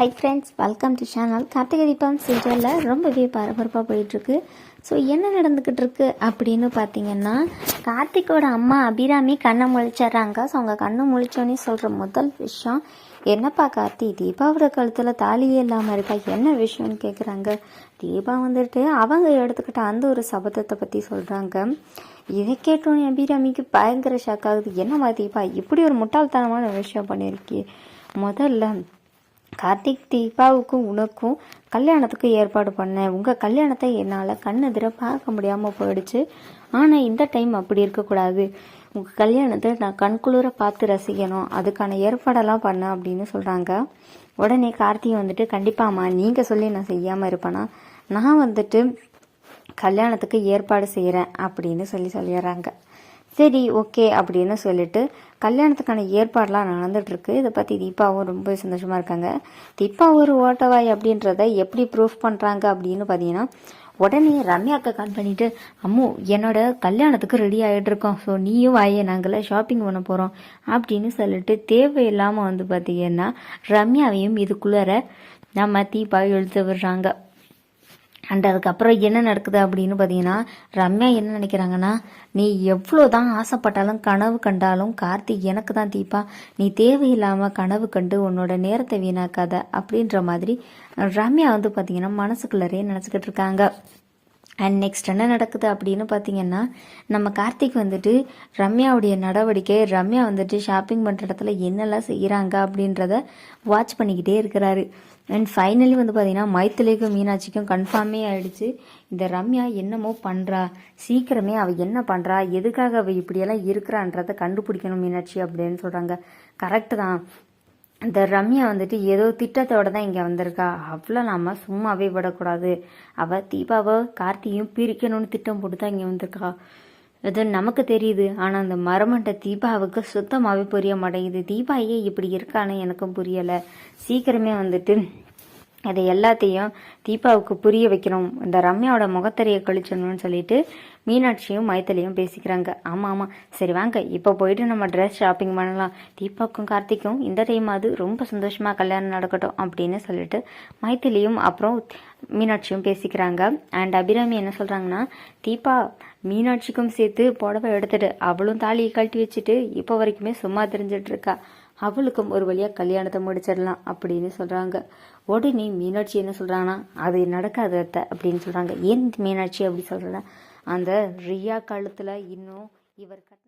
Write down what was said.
Hi friends welcome to channel Karthigai Deepam சீரியலில் ரொம்பவே பரபரப்பாக போயிட்டுருக்கு. ஸோ என்ன நடந்துக்கிட்டு இருக்கு அப்படின்னு பார்த்தீங்கன்னா கார்த்திகோட அம்மா அபிராமி கண்ணை முழிச்சிட்றாங்க. ஸோ அவங்க கண்ணை முழிச்சோன்னே சொல்கிற முதல் விஷயம் என்னப்பா கார்த்தி தீபாவோட கழுத்தில் தாலியே இல்லாமல் இருக்கா? என்ன விஷயம்னு கேட்குறாங்க தீபா வந்துட்டு அவங்க எடுத்துக்கிட்ட அந்த ஒரு சபதத்தை பற்றி சொல்கிறாங்க இதை கேட்டோன்னே அபிராமிக்கு பயங்கர ஷாக் ஆகுது. என்னம்மா தீபா இப்படி ஒரு முட்டாள்தனமான விஷயம் பண்ணியிருக்கே முதல்ல கார்த்திக் தீபாவுக்கும் உனக்கும் கல்யாணத்துக்கு ஏற்பாடு பண்ணேன். உங்கள் கல்யாணத்தை என்னால் கண்ணெதிர பார்க்க முடியாமல் போயிடுச்சு. ஆனால் இந்த டைம் அப்படி இருக்கக்கூடாது. உங்கள் கல்யாணத்தை நான் கண்குளிர பார்த்து ரசிக்கணும். அதுக்கான ஏற்பாடெல்லாம் பண்ணேன் அப்படின்னு சொல்கிறாங்க உடனே கார்த்திகை வந்துட்டு கண்டிப்பாம்மா நீங்கள் சொல்லி நான் செய்யாமல் இருப்பேனா? நான் வந்துட்டு கல்யாணத்துக்கு ஏற்பாடு செய்கிறேன் அப்படின்னு சொல்லி சொல்லிடுறாங்க. சரி ஓகே அப்படின்னு சொல்லிட்டு கல்யாணத்துக்கான ஏற்பாடெலாம் நடந்துகிட்ருக்கு இதை பற்றி தீபாவும் ரொம்ப சந்தோஷமாக இருக்காங்க. தீபா ஒரு ஓட்டவாய் அப்படின்றத எப்படி ப்ரூஃப் பண்ணுறாங்க அப்படின்னு பார்த்தீங்கன்னா உடனே ரம்யாக்கா கால் பண்ணிவிட்டு அம்மு என்னோட கல்யாணத்துக்கு ரெடி ஆகிட்டு இருக்கோம். ஸோ நீயும் வாயே நாங்களே ஷாப்பிங் பண்ண போகிறோம் அப்படின்னு சொல்லிட்டு தேவையில்லாமல் வந்து பார்த்தீங்கன்னா ரம்யாவையும் இதுக்குள்ளார நம்ம தீபா இழுத்து விடுறாங்க. அண்ட் அதுக்கப்புறம் என்ன நடக்குது அப்படின்னு பார்த்தீங்கன்னா ரம்யா என்ன நினைக்கிறாங்கன்னா நீ எவ்வளோ தான் ஆசைப்பட்டாலும் கனவு கண்டாலும் கார்த்திக் எனக்கு தான் தீப்பா. நீ தேவையில்லாமல் கனவு கண்டு உன்னோட நேரத்தை வீணாக்காத. அப்படின்ற மாதிரி ரம்யா வந்து பார்த்தீங்கன்னா மனசுக்குள்ளரே நினச்சிக்கிட்டு இருக்காங்க. அண்ட் நெக்ஸ்ட் என்ன நடக்குது அப்படின்னு பார்த்தீங்கன்னா நம்ம கார்த்திக் வந்துட்டு ரம்யாவுடைய நடவடிக்கை ரம்யா வந்துட்டு ஷாப்பிங் பண்ணுற இடத்துல என்னெல்லாம் செய்கிறாங்க அப்படின்றத வாட்ச் பண்ணிக்கிட்டே இருக்கிறாரு. அண்ட் ஃபைனலி வந்து பார்த்தீங்கன்னா மைத்திலிக்கும் மீனாட்சிக்கும் கன்ஃபார்மே ஆயிடுச்சு. இந்த ரம்யா என்னமோ பண்ணுறா சீக்கிரமே அவள் என்ன பண்ணுறா எதுக்காக அவள் இப்படியெல்லாம் இருக்கிறான்றதை கண்டுபிடிக்கணும் மீனாட்சி அப்படின்னு சொல்கிறாங்க கரெக்டு தான். இந்த ரம்யா வந்துட்டு ஏதோ திட்டத்தோட தான் இங்கே வந்திருக்கா. அவ்வளோ நாம சும்மாவே விடக்கூடாது. அவள் தீபாவை கார்த்தியும் பிரிக்கணும்னு திட்டம் போட்டு தான் இங்கே வந்திருக்கா. அது நமக்கு தெரியுது. ஆனால் அந்த மரமண்ட தீபாவுக்கு சுத்தமாகவே புரிய மாட்டேங்குது. தீபாயே இப்படி இருக்கான்னு எனக்கும் புரியலை. சீக்கிரமே வந்துட்டு அதை எல்லாத்தையும் தீபாவுக்கு புரிய வைக்கணும். இந்த ரம்யாவோட முகத்தறியை கழிச்சணும்னு சொல்லிட்டு மீனாட்சியும் மைத்தலையும் பேசிக்கிறாங்க. ஆமாம் ஆமாம் சரி வாங்க. இப்போ போயிட்டு நம்ம ட்ரெஸ் ஷாப்பிங் பண்ணலாம். தீபாவுக்கும் கார்த்திக்கும் இந்த டைம் அது ரொம்ப சந்தோஷமாக கல்யாணம் நடக்கட்டும் அப்படின்னு சொல்லிட்டு மைத்திலியும் அப்புறம் மீனாட்சியும் பேசிக்கிறாங்க. அண்ட் அபிராமி என்ன சொல்கிறாங்கன்னா தீபா மீனாட்சிக்கும் சேர்த்து புடவை எடுத்துட்டு அவளும் தாலியை கழட்டி வச்சுட்டு இப்போ வரைக்குமே சும்மா தெரிஞ்சிட்டு இருக்கா? அவளுக்கும் ஒரு வழியாக கல்யாணத்தை முடிச்சிடலாம் அப்படின்னு சொல்கிறாங்க உடனே மீனாட்சி என்ன சொல்கிறாங்கன்னா அது நடக்காது அத்தை அப்படின்னு சொல்கிறாங்க ஏன் மீனாட்சி அப்படி சொல்கிறேன்னா அந்த ரியா காலத்தில் இன்னும் இவர் கட்டின